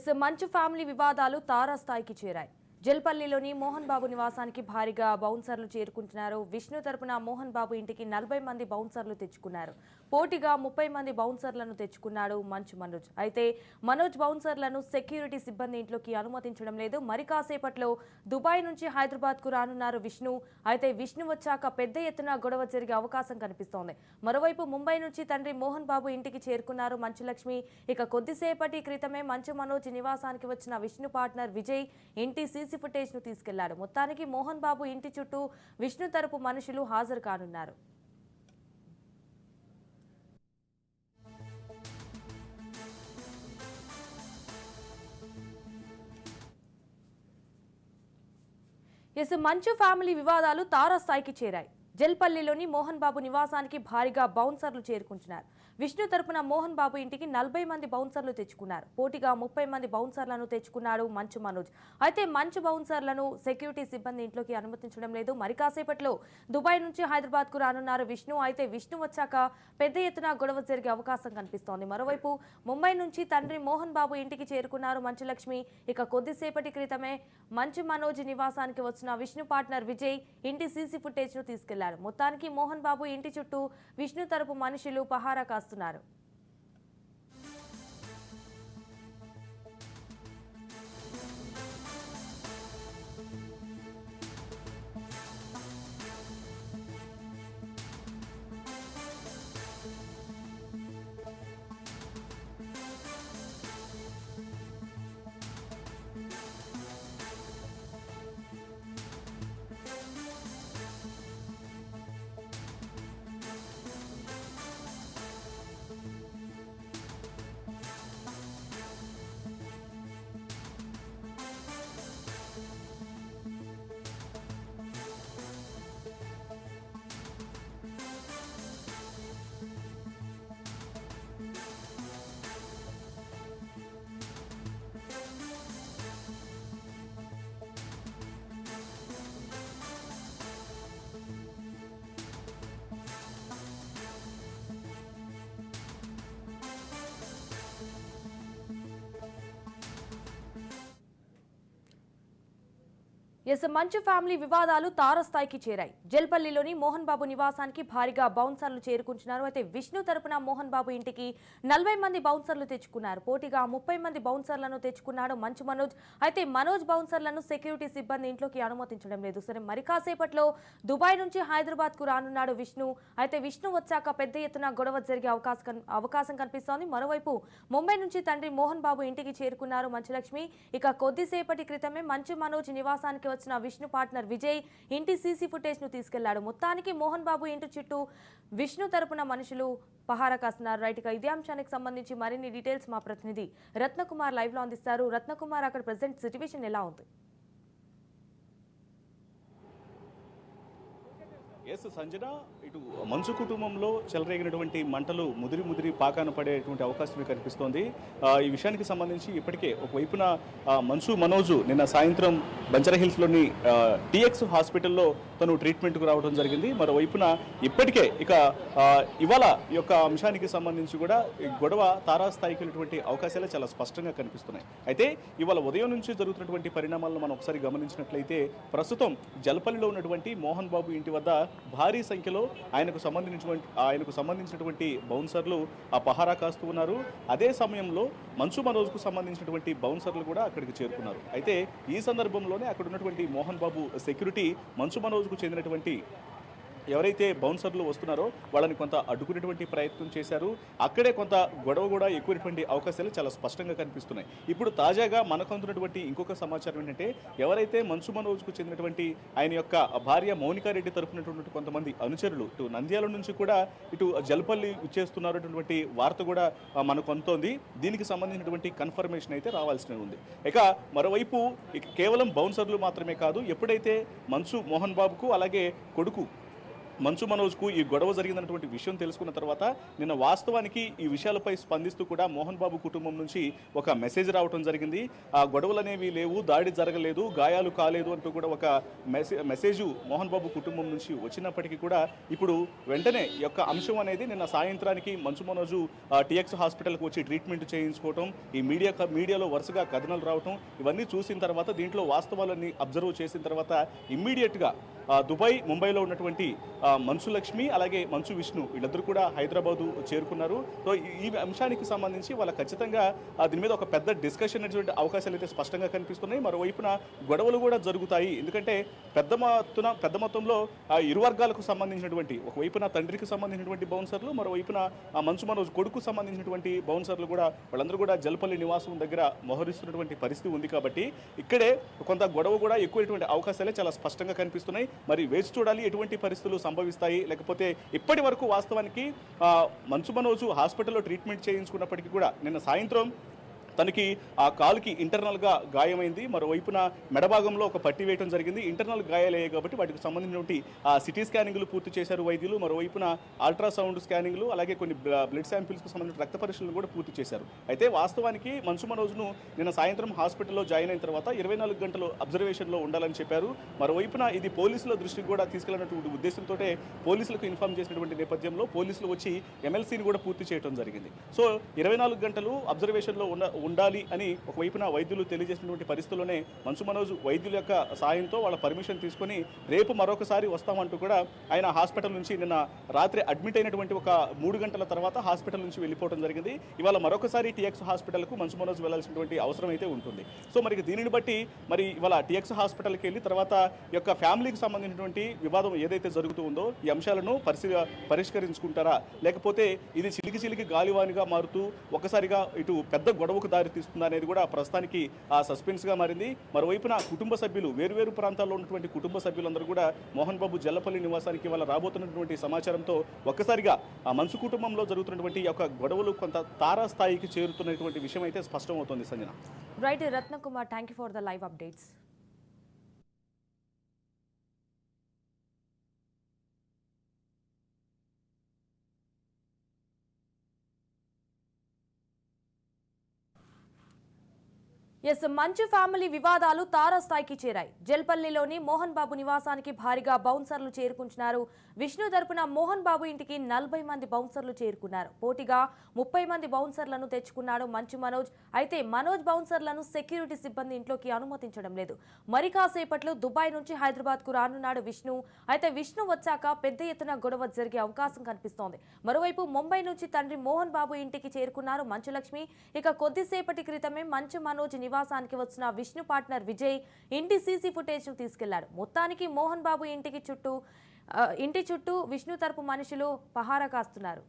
Yes Manchu family వివాదాలు తారాస్థాయికి చేరాయి. జల్పల్లిలోని మోహన్ బాబు నివాసానికి భారీగా బౌన్సర్లు చేరుకుంటున్నారు. విష్ణు తరపున మోహన్ బాబు ఇంటికి నలభై మంది బౌన్సర్లు తెచ్చుకున్నారు. పోటీగా ముప్పై మంది బౌన్సర్లను తెచ్చుకున్నాడు మంచు మనోజ్. అయితే మనోజ్ బౌన్సర్లను సెక్యూరిటీ సిబ్బంది ఇంట్లోకి అనుమతించడం లేదు. మరి కాసేపట్లో దుబాయ్ నుంచి హైదరాబాద్కు రానున్నారు విష్ణు. అయితే విష్ణు వచ్చాక పెద్ద ఎత్తున గొడవ జరిగే అవకాశం కనిపిస్తోంది. మరోవైపు ముంబై నుంచి తండ్రి మోహన్ బాబు ఇంటికి చేరుకున్నారు మంచు లక్ష్మి ఇక కొద్దిసేపటి క్రితమే మంచు మనోజ్ నివాసానికి వచ్చిన విష్ణు పార్ట్నర్ విజయ్ ఇంటి సీసీ ఫుటేజ్ను తీసుకెళ్ళాడు. మొత్తానికి మోహన్ బాబు ఇంటి చుట్టూ విష్ణు తరపు మనుషులు హాజరు కానున్నారు. ఎస్ మంచు ఫ్యామిలీ వివాదాలు తారాస్థాయికి చేరాయి. జల్పల్లిలోని మోహన్ బాబు నివాసానికి భారీగా బౌన్సర్లు చేరుకుంటున్నారు. విష్ణు తరపున మోహన్ బాబు ఇంటికి నలభై మంది బౌన్సర్లు తెచ్చుకున్నారు. పోటీగా ముప్పై మంది బౌన్సర్లను తెచ్చుకున్నాడు మంచు మనోజ్. అయితే మంచు బౌన్సర్లను సెక్యూరిటీ సిబ్బంది ఇంట్లోకి అనుమతించడం లేదు. మరి కాసేపట్లో దుబాయ్ నుంచి హైదరాబాద్కు రానున్నారు విష్ణు. అయితే విష్ణు వచ్చాక పెద్ద ఎత్తున గొడవ జరిగే అవకాశం కనిపిస్తోంది. మరోవైపు ముంబై నుంచి తండ్రి మోహన్ బాబు ఇంటికి చేరుకున్నారు మంచు లక్ష్మి ఇక కొద్దిసేపటి క్రితమే మంచు మనోజ్ నివాసానికి వచ్చిన విష్ణు పార్ట్నర్ విజయ్ ఇంటి సీసీ ఫుటేజ్ను తీసుకెళ్ళారు. మొత్తానికి మోహన్ బాబు ఇంటి చుట్టూ విష్ణు తరపు మనుషులు పహారా కాస్తున్నారు ఎస్ మంచు ఫ్యామిలీ వివాదాలు తారస్థాయికి చేరాయి. జల్పల్లిలోని మోహన్ బాబు నివాసానికి భారీగా బౌన్సర్లు చేరుకుంటున్నారు. అయితే విష్ణు తరపున మోహన్ బాబు ఇంటికి నలభై మంది బౌన్సర్లు తెచ్చుకున్నారు. పోటీగా ముప్పై మంది బౌన్సర్లను తెచ్చుకున్నాడు మంచు మనోజ్. అయితే మనోజ్ బౌన్సర్లను సెక్యూరిటీ సిబ్బంది ఇంట్లోకి అనుమతించడం లేదు. సరే మరి కాసేపట్లో దుబాయ్ నుంచి హైదరాబాద్కు రానున్నాడు విష్ణు. అయితే విష్ణు వచ్చాక పెద్ద ఎత్తున గొడవ జరిగే అవకాశం అవకాశం కనిపిస్తోంది. మరోవైపు ముంబై నుంచి తండ్రి మోహన్ బాబు ఇంటికి చేరుకున్నారు మంచులక్ష్మి. ఇక కొద్దిసేపటి క్రితమే మంచు మనోజ్ నివాసానికి వచ్చిన విష్ణు పార్ట్నర్ విజయ్ ఇంటి సీసీ ఫుటేజ్ను తీసుకెళ్ళాడు. మొత్తానికి మోహన్ బాబు ఇంటి చుట్టూ విష్ణు తరపున మనుషులు పహారా కాస్తున్నారు. రైట్ ఇక ఇదే అంశానికి సంబంధించి మరిన్ని డీటెయిల్స్ మా ప్రతినిధి రత్నకుమార్ లైవ్లో అందిస్తారు. రత్నకుమార్ అక్కడ ప్రజెంట్ సిచ్యువేషన్ ఎలా ఉంది? ఎస్ సంజన ఇటు మంచు కుటుంబంలో చెలరేగినటువంటి మంటలు ముదిరి ముదిరి పాకాన పడేటువంటి అవకాశం కనిపిస్తోంది. ఈ విషయానికి సంబంధించి ఇప్పటికే ఒకవైపున మంచు మనోజు నిన్న సాయంత్రం బంజరహిల్స్లోని టిఎక్స్ హాస్పిటల్లో తను ట్రీట్మెంట్కు రావడం జరిగింది. మరోవైపున ఇప్పటికే ఇక ఇవాళ ఈ యొక్క అంశానికి సంబంధించి కూడా గొడవ తారాస్థాయికి వెళ్ళినటువంటి అవకాశాలు చాలా స్పష్టంగా కనిపిస్తున్నాయి. అయితే ఇవాళ ఉదయం నుంచి జరుగుతున్నటువంటి పరిణామాలను మనం ఒకసారి గమనించినట్లయితే ప్రస్తుతం జలపల్లిలో ఉన్నటువంటి మోహన్ బాబు ఇంటి వద్ద భారీ సంఖ్యలో ఆయనకు సంబంధించినటువంటి ఆయనకు సంబంధించినటువంటి బౌన్సర్లు ఆ పహారా కాస్తూ ఉన్నారు. అదే సమయంలో మంచు మనోజ్కు సంబంధించినటువంటి బౌన్సర్లు కూడా అక్కడికి చేరుకున్నారు. అయితే ఈ సందర్భంలో అక్కడ ఉన్నటువంటి మోహన్ బాబు సెక్యూరిటీ మంచు మనోజ్కు చెందినటువంటి ఎవరైతే బౌన్సర్లు వస్తున్నారో వాళ్ళని కొంత అడ్డుకునేటువంటి ప్రయత్నం చేశారు. అక్కడే కొంత గొడవ కూడా ఎక్కువైనటువంటి అవకాశాలు చాలా స్పష్టంగా కనిపిస్తున్నాయి. ఇప్పుడు తాజాగా మనకు అందుతున్నటువంటి ఇంకొక సమాచారం ఏంటంటే ఎవరైతే మన్సు మనోజ్కు చెందినటువంటి ఆయన యొక్క భార్య మౌనికారెడ్డి తరపునటువంటి కొంతమంది అనుచరులు ఇటు నంద్యాల నుంచి కూడా ఇటు జల్పల్లి ఇచ్చేస్తున్నారు అటువంటి వార్త కూడా మనకు అందుతోంది. దీనికి సంబంధించినటువంటి కన్ఫర్మేషన్ అయితే రావాల్సి ఉంది. ఇక మరోవైపు కేవలం బౌన్సర్లు మాత్రమే కాదు ఎప్పుడైతే మన్సు మోహన్ బాబుకు అలాగే కొడుకు మంచు మనోజ్కు ఈ గొడవ జరిగిందన్నటువంటి విషయం తెలుసుకున్న తర్వాత నిన్న వాస్తవానికి ఈ విషయాలపై స్పందిస్తూ కూడా మోహన్ బాబు కుటుంబం నుంచి ఒక మెసేజ్ రావడం జరిగింది. ఆ గొడవలు అనేవి లేవు దాడి జరగలేదు గాయాలు కాలేదు అంటూ కూడా ఒక మెసే మెసేజ్ మోహన్ బాబు కుటుంబం నుంచి వచ్చినప్పటికీ కూడా ఇప్పుడు వెంటనే యొక్క అంశం అనేది నిన్న సాయంత్రానికి మంచు మనోజు టిఎక్స్ హాస్పిటల్కి వచ్చి ట్రీట్మెంట్ చేయించుకోవటం ఈ మీడియా మీడియాలో వరుసగా కథనాలు రావటం ఇవన్నీ చూసిన తర్వాత దీంట్లో వాస్తవాలన్నీ అబ్జర్వ్ చేసిన తర్వాత ఇమ్మీడియట్గా దుబాయ్ ముంబైలో ఉన్నటువంటి మన్సు లక్ష్మి అలాగే మంచు విష్ణు వీళ్ళిద్దరూ కూడా హైదరాబాదు చేరుకున్నారు. సో ఈ- అంశానికి సంబంధించి వాళ్ళ ఖచ్చితంగా దీని మీద ఒక పెద్ద డిస్కషన్ అనేటువంటి అవకాశాలు అయితే స్పష్టంగా కనిపిస్తున్నాయి. మరోవైపున గొడవలు కూడా జరుగుతాయి. ఎందుకంటే పెద్ద మొత్తున పెద్ద మొత్తంలో ఇరు వర్గాలకు సంబంధించినటువంటి ఒకవైపున తండ్రికి సంబంధించినటువంటి బౌన్సర్లు మరోవైపున ఆ మంచు మనోజ్ కొడుకు సంబంధించినటువంటి బౌన్సర్లు కూడా వాళ్ళందరూ కూడా జలపల్లి నివాసం దగ్గర మోహరిస్తున్నటువంటి పరిస్థితి ఉంది కాబట్టి ఇక్కడే కొంత గొడవ కూడా ఎక్కువైనటువంటి అవకాశాలే చాలా స్పష్టంగా కనిపిస్తున్నాయి. మరి వేచి చూడాలి ఎటువంటి పరిస్థితులు సంభవిస్తాయి. లేకపోతే ఇప్పటి వరకు వాస్తవానికి ఆ, మంచు మనోజు హాస్పిటల్లో ట్రీట్మెంట్ చేయించుకున్నప్పటికీ కూడా నిన్న సాయంత్రం తనకి ఆ కాలుకి ఇంటర్నల్గా గాయమైంది. మరోవైపున మెడభాగంలో ఒక పట్టి వేయడం జరిగింది. ఇంటర్నల్ గాయాలయ్యాయి కాబట్టి వాటికి సంబంధించినటువంటి ఆ సిటీ స్కానింగ్లు పూర్తి చేశారు వైద్యులు. మరోవైపున అల్ట్రాసౌండ్ స్కానింగ్లు అలాగే కొన్ని బ్లడ్ శాంపిల్స్కు సంబంధించిన రక్త పరీక్షలు కూడా పూర్తి చేశారు. అయితే వాస్తవానికి మన్సు మనోజ్ను నిన్న సాయంత్రం హాస్పిటల్లో జాయిన్ అయిన తర్వాత ఇరవై నాలుగు గంటలు అబ్జర్వేషన్లో ఉండాలని చెప్పారు. మరోవైపున ఇది పోలీసుల దృష్టికి కూడా తీసుకెళ్ళినటువంటి ఉద్దేశంతో పోలీసులకు ఇన్ఫార్మ్ చేసినటువంటి నేపథ్యంలో పోలీసులు వచ్చి ఎమ్మెల్సీని కూడా పూర్తి చేయడం జరిగింది. సో ఇరవై నాలుగు గంటలు అబ్జర్వేషన్లో ఉన్న ఉండాలి అని ఒకవైపున వైద్యులు తెలియజేసినటువంటి పరిస్థితుల్లోనే మన్సు మనోజ్ వైద్యుల యొక్క సాయంతో వాళ్ళ పర్మిషన్ తీసుకొని రేపు మరొకసారి వస్తామంటూ కూడా ఆయన హాస్పిటల్ నుంచి నిన్న రాత్రి అడ్మిట్ అయినటువంటి ఒక మూడు గంటల తర్వాత హాస్పిటల్ నుంచి వెళ్ళిపోవడం జరిగింది. ఇవాళ మరొకసారి టీఎక్స్ హాస్పిటల్కు మంచు మనోజ్ వెళ్ళాల్సినటువంటి అవసరం అయితే ఉంటుంది. సో మరి దీనిని బట్టి మరి ఇవాళ టీఎక్స్ హాస్పిటల్కి వెళ్ళి తర్వాత ఈ యొక్క ఫ్యామిలీకి సంబంధించినటువంటి వివాదం ఏదైతే జరుగుతూ ఉందో ఈ అంశాలను పరిశీ పరిష్కరించుకుంటారా? లేకపోతే ఇది చిలికి చిలికి గాలివానిగా మారుతూ ఒకసారిగా ఇటు పెద్ద గొడవకు దారితీస్తుందా అనేది కూడా ప్రస్తుతానికి ఆ సస్పెన్స్గా మారింది. మరోవైపున కుటుంబ సభ్యులు వేరువేరు ప్రాంతాల్లో ఉన్నటువంటి కుటుంబ సభ్యులందరూ కూడా మోహన్ బాబు జల్లపల్లి నివాసానికి వాళ్ళ రాబోతున్నటువంటి సమాచారంతో ఒక్కసారిగా ఆ మనసు కుటుంబంలో జరుగుతున్నటువంటి యొక్క గొడవలు కొంత తారాస్థాయికి చేరుతున్నటువంటి విషయం అయితే స్పష్టమవుతోంది Sanjana. Right Ratnakumar thank you for the live updates yes Manchu family వివాదాలు తారాస్థాయికి చేరాయి. జల్పల్లిలోని మోహన్ బాబు నివాసానికి భారీగా బౌన్సర్లు చేరుకుంటున్నారు. విష్ణు తరపున మోహన్ బాబు ఇంటికి నలభై మంది బౌన్సర్లు చేరుకున్నారు. పోటీగా ముప్పై మంది బౌన్సర్లను తెచ్చుకున్నాడు మంచు మనోజ్. అయితే మనోజ్ బౌన్సర్లను సెక్యూరిటీ సిబ్బంది ఇంట్లోకి అనుమతించడం లేదు. మరి కాసేపట్లో దుబాయ్ నుంచి హైదరాబాద్కు రానున్నాడు విష్ణు. అయితే విష్ణు వచ్చాక పెద్ద ఎత్తున గొడవ జరిగే అవకాశం కనిపిస్తోంది. మరోవైపు ముంబై నుంచి తండ్రి మోహన్ బాబు ఇంటికి చేరుకున్నారు మంచులక్ష్మి. ఇక కొద్దిసేపటి క్రితమే మంచు మనోజ్ నివాసానికి వచ్చిన విష్ణు పార్ట్నర్ విజయ్ ఇంటి సీసీ ఫుటేజ్ను తీసుకెళ్ళాడు. మొత్తానికి మోహన్ బాబు ఇంటికి చుట్టూ ఇంటి చుట్టూ విష్ణు తరపు మనుషులు పహారా కాస్తున్నారు.